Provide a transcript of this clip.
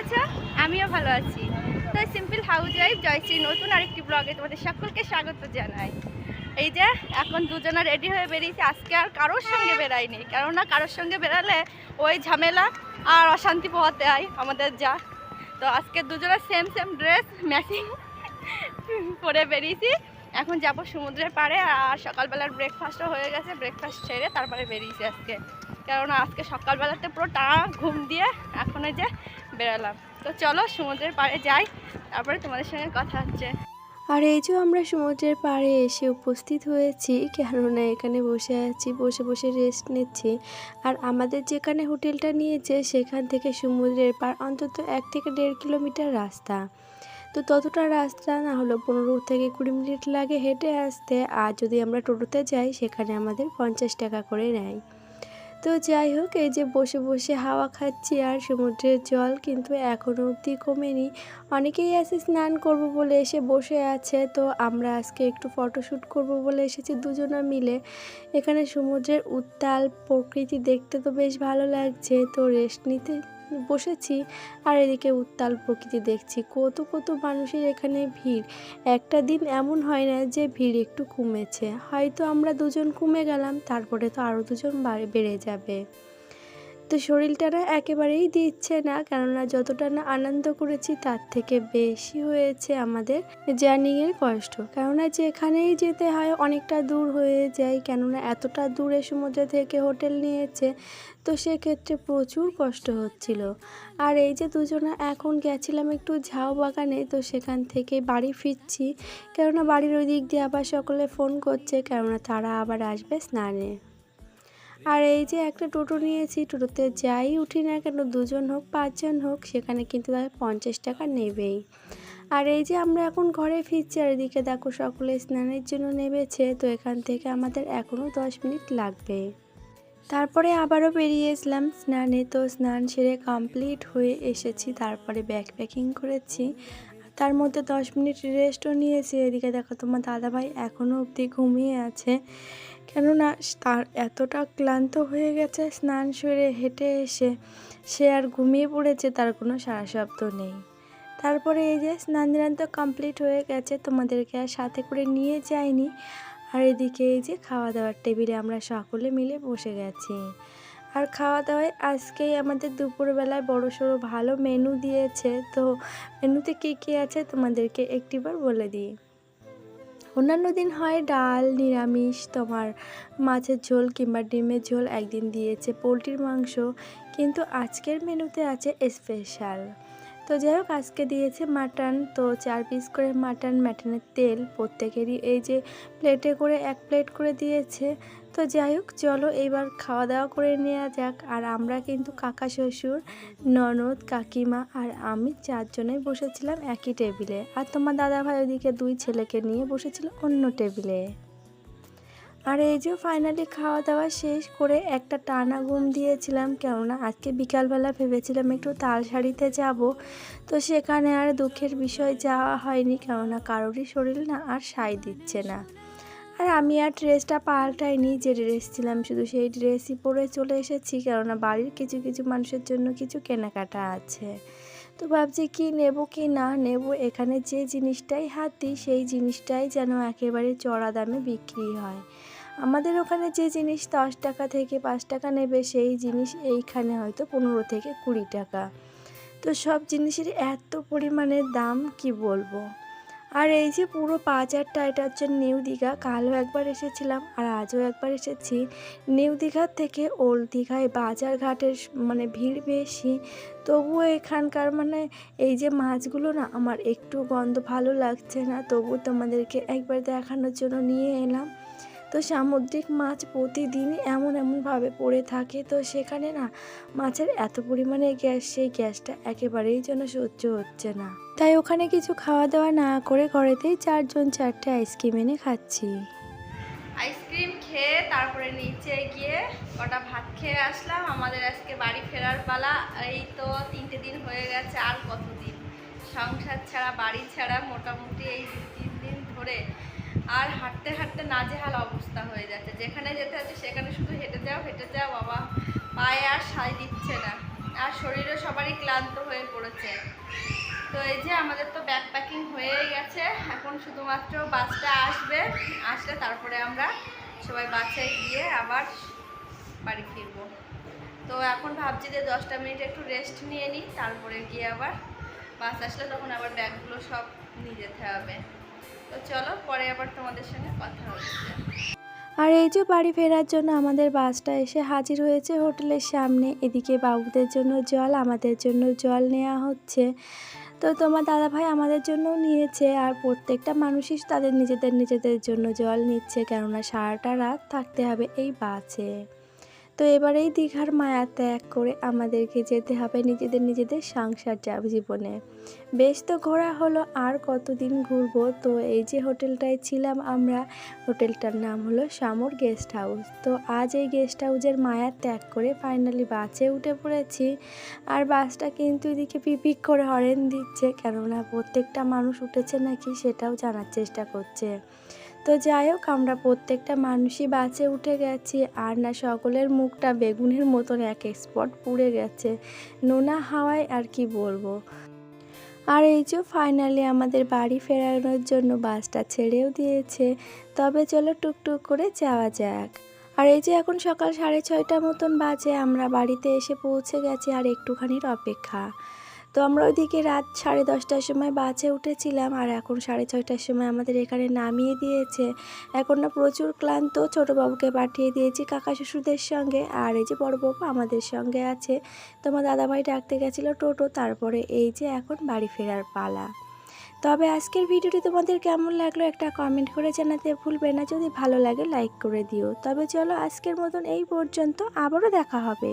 আছো, আমিও ভালো আছি। তো সিম্পল হাউস ওয়াইফ জয়শ্রী নতুন আরেকটি ব্লগে তোমাদের সকলকে স্বাগত জানাই। এই যে, এখন দুজনা রেডি হয়ে বেরিয়েছি। আজকে আর কারোর সঙ্গে বেরাইনি কেননা কারোর সঙ্গে বেরালে ওই ঝামেলা আর অশান্তি পোহাতে হয় আমাদের যা। তো আজকে দুজনে সেম সেম ড্রেস ম্যাচিং পরে বেরিয়েছি। এখন যাব সমুদ্রের পাড়ে আর সকালবেলার ব্রেকফাস্টও হয়ে গেছে। ব্রেকফাস্ট ছেড়ে তারপরে বেরিয়েছি আজকে। কেননা আজকে সকালবেলাতে পুরো টানা ঘুম দিয়ে এখন যে বেরালাম। তো চলো সমুদ্রের পাড়ে যাই, তারপরে তোমাদের সঙ্গে কথা হচ্ছে। আর এই যে আমরা সমুদ্রের পাড়ে এসে উপস্থিত হয়েছি, কেননা এখানে বসে আছি, বসে বসে রেস্ট নিচ্ছি। আর আমাদের যেখানে হোটেলটা নিয়েছে, সেখান থেকে সমুদ্রের পাড় অন্তত এক থেকে দেড় কিলোমিটার রাস্তা। তো ততটা রাস্তা না হলো, পনেরো থেকে কুড়ি মিনিট লাগে হেঁটে আসতে। আর যদি আমরা টোটোতে যাই, সেখানে আমাদের পঞ্চাশ টাকা করে নেয়। তো যাই হোক, এই যে বসে বসে হাওয়া খাচ্ছি আর সমুদ্রের জল কিন্তু এখনও অবধি কমেনি। অনেকেই আছে স্নান করব বলে এসে বসে আছে, তো আমরা আজকে একটু ফটোশ্যুট করব বলে এসেছি দুজনা মিলে। এখানে সমুদ্রের উত্তাল প্রকৃতি দেখতে তো বেশ ভালো লাগছে, তো রেস্ট নিতে বসেছি। আর এদিকে উত্তাল প্রকৃতি দেখছি, কত কত মানুষের এখানে ভিড়। একটা দিন এমন হয় না যে ভিড় একটু কমেছে। হয়তো আমরা দুজন কমে গেলাম, তারপরে তো আরও দুজন বেড়ে যাবে। তো শরীরটা না একেবারেই দিচ্ছে না, কেননা যতটা না আনন্দ করেছি তার থেকে বেশি হয়েছে আমাদের জার্নিংয়ের কষ্ট। কেননা যেখানেই যেতে হয় অনেকটা দূর হয়ে যায়, কেননা এতটা দূরে সমুদ্র থেকে হোটেল নিয়েছে, তো সেক্ষেত্রে প্রচুর কষ্ট হচ্ছিল। আর এই যে দুজনা এখন গেছিলাম একটু ঝাউ বাগানে, তো সেখান থেকে বাড়ি ফিরছি, কেননা বাড়ির ওই দিক দিয়ে আবার সকলে ফোন করছে, কেননা তারা আবার আসবে স্নানে। আর এই যে একটা টোটো নিয়েছি, টোটোতে যাই, উঠি না কেন দুজন হোক, পাঁচজন হোক, সেখানে কিন্তু তাদের পঞ্চাশ টাকা নেবেই। আর এই যে আমরা এখন ঘরে ফিরছি, আর এদিকে দেখো সকলে স্নানের জন্য নেমেছে, তো এখান থেকে আমাদের এখনও দশ মিনিট লাগবে। তারপরে আবারও বেরিয়ে এসলাম স্নানে, তো স্নান সেরে কমপ্লিট হয়ে এসেছি, তারপরে ব্যাগ প্যাকিং করেছি। তার মধ্যে দশ মিনিট রেস্টও নিয়েছি, এদিকে দেখো তোমার দাদাভাই এখনও অবধি ঘুমিয়ে আছে। কেননা তার এতটা ক্লান্ত হয়ে গেছে স্নান সেরে হেঁটে এসে সে আর ঘুমিয়ে পড়েছে, তার কোনো সারা শব্দ নেই। তারপরে এই যে স্নান দান তো কমপ্লিট হয়ে গেছে, তোমাদেরকে আর সাথে করে নিয়ে যাইনি। আর এদিকে এই যে খাওয়া দাওয়ার টেবিলে আমরা সকলে মিলে বসে গেছি। আর খাওয়া দাওয়ায় আজকেই আমাদের দুপুরবেলায় বড় সড়ো ভালো মেনু দিয়েছে। তো মেনুতে কী কী আছে তোমাদেরকে একটিবার বলে দিই। অন্যান্য দিন হয় ডাল, নিরামিষ, তোমার মাছের ঝোল কিংবা ডিমের ঝোল একদিন দিয়েছে পোলট্রির মাংস, কিন্তু আজকের মেনুতে আছে স্পেশাল। তো যাই হোক, আজকে দিয়েছে মাটন, তো চার পিস করে মাটন, মাটনের তেল প্রত্যেকেরই এই যে প্লেটে করে এক প্লেট করে দিয়েছে। তো যাই হোক, চলো এইবার খাওয়া দাওয়া করে নেওয়া যাক। আর আমরা কিন্তু কাকা, শ্বশুর, ননদ, কাকিমা আর আমি চারজনেই বসেছিলাম একই টেবিলে। আর তোমার দাদাভাই ওদিকে দুই ছেলেকে নিয়ে বসেছিল অন্য টেবিলে। আর এই যে ফাইনালি খাওয়া দাওয়া শেষ করে একটা টানা ঘুম দিয়েছিলাম, কেননা আজকে বিকালবেলা ভেবেছিলাম একটু তালসারিতে যাব। তো সেখানে আর দুঃখের বিষয় যাওয়া হয়নি, কেননা কারোরই শরীর না আর সাই দিচ্ছে না। আর আমি আর ড্রেসটা পাল্টাইনি যে ড্রেস ছিলাম, শুধু সেই ড্রেসই পরে চলে এসেছি, কেননা বাড়ির কিছু কিছু মানুষের জন্য কিছু কেনাকাটা আছে। তো ভাবছি কি নেব, কি না নেব, এখানে যে জিনিসটাই হাত সেই জিনিসটাই যেন একেবারে চড়া দামে বিক্রি হয়। আমাদের ওখানে যে জিনিস দশ টাকা থেকে পাঁচ টাকা নেবে, সেই জিনিস এইখানে হয়তো পনেরো থেকে কুড়ি টাকা। তো সব জিনিসের এত পরিমাণে দাম কি বলব? আর এই যে পুরো বাজারটা, এটা হচ্ছে নিউ দীঘা। কালও একবার এসেছিলাম আর আজও একবার এসেছি। নিউ দীঘার থেকে ওল্ড দীঘায় বাজার ঘাটের মানে ভিড় বেশি। তবুও এখানকার মানে এই যে মাছগুলো না, আমার একটু গন্ধ ভালো লাগছে না। তবু তোমাদেরকে একবার দেখানোর জন্য নিয়ে এলাম। তো সামুদ্রিক মাছ প্রতিদিনই এমন এমনভাবে পড়ে থাকে। তো সেখানে না মাছের এত পরিমাণে গ্যাস, সেই গ্যাসটা একেবারেই যেন সহ্য হচ্ছে না। তাই ওখানে কিছু খাওয়া দাওয়া না করে ঘরেতেই চারজন চারটে আইসক্রিম এনে খাচ্ছি। আইসক্রিম খেয়ে তারপরে নিচে গিয়ে কটা ভাত খেয়ে আসলাম। আমাদের আজকে বাড়ি ফেরার পালা। এই তো তিনটে দিন হয়ে গেছে আর কতদিন? সংসার ছাড়া, বাড়ি ছাড়া মোটামুটি এই তিন দিন ধরে আর হাঁটতে হাঁটতে নাজেহাল অবস্থা হয়ে যাচ্ছে। যেখানে যেতে হচ্ছে সেখানে শুধু হেঁটে যাও হেঁটে যাও, বাবা পায়ে আর সাই দিচ্ছে না। আর শরীরও সবারই ক্লান্ত হয়ে পড়েছে। তো এই যে আমাদের তো ব্যাগ প্যাকিং হয়ে গেছে, এখন শুধুমাত্র বাসটা আসবে, আসলে তারপরে আমরা সবাই বাসে গিয়ে আবার বাড়ি ফিরবো। তো এখন ভাবছি যে দশটা মিনিট একটু রেস্ট নিয়ে নিই, তারপরে গিয়ে আবার বাস আসলে তখন আবার ব্যাগগুলো সব নিয়ে যেতে হবে। তো চলো, পরে আবার তোমাদের সঙ্গে কথা হচ্ছে। আর এই যে বাড়ি ফেরার জন্য আমাদের বাসটা এসে হাজির হয়েছে হোটেলের সামনে, এদিকে বাবুদের জন্য জল, আমাদের জন্য জল নেওয়া হচ্ছে। তো তোমার দাদাভাই আমাদের জন্য নিয়েছে আর প্রত্যেকটা মানুষই তাদের নিজেদের নিজেদের জন্য জল নিচ্ছে কেননা সারাটা রাত থাকতে হবে এই বাসে। তো এবারেই দীঘার মায়া ত্যাগ করে আমাদেরকে যেতে হবে নিজেদের নিজেদের সংসার জীবনে। বেশ তো ঘোরা হলো, আর কতদিন ঘুরবো? তো এই যে হোটেলটায় ছিলাম আমরা, হোটেলটার নাম হলো সামর গেস্ট হাউস। তো আজ এই গেস্ট হাউসের মায়া ত্যাগ করে ফাইনালি বাসে উঠে পড়েছি। আর বাসটা কিন্তু এদিকে পিপিক করে হরেন দিচ্ছে, কেননা প্রত্যেকটা মানুষ উঠেছে নাকি সেটাও জানার চেষ্টা করছে। তো যাই হোক, আমরা প্রত্যেকটা মানুষই বাসে উঠে গেছি। আর না, সকলের মুখটা বেগুনের মতন এক স্পট পুড়ে গেছে। নোনা হাওয়ায় আর কি বলব? আর এই যে ফাইনালি আমাদের বাড়ি ফেরানোর জন্য বাসটা ছেড়েও দিয়েছে। তবে চলো টুকটুক করে যাওয়া যাক। আর এই যে এখন সকাল সাড়ে ছয়টা মতন বাজে, আমরা বাড়িতে এসে পৌঁছে গেছি আর একটুখানির অপেক্ষা। তো আমরা ওইদিকে রাত সাড়ে দশটার সময় বাসে উঠেছিলাম আর এখন সাড়ে ছয়টার সময় আমাদের এখানে নামিয়ে দিয়েছে। এখন না প্রচুর ক্লান্ত ছোটো বাবুকে পাঠিয়ে দিয়েছি কাকা শ্বশুরদের সঙ্গে আর এই যে বড় বাবু আমাদের সঙ্গে আছে। তোমার দাদাভাই ডাকতে গেছিল টোটো, তারপরে এই যে এখন বাড়ি ফেরার পালা। তবে আজকের ভিডিওটি তোমাদের কেমন লাগল একটা কমেন্ট করে জানাতে ভুলবে না, যদি ভালো লাগে লাইক করে দিও। তবে চলো আজকের মতন এই পর্যন্ত, আবারও দেখা হবে।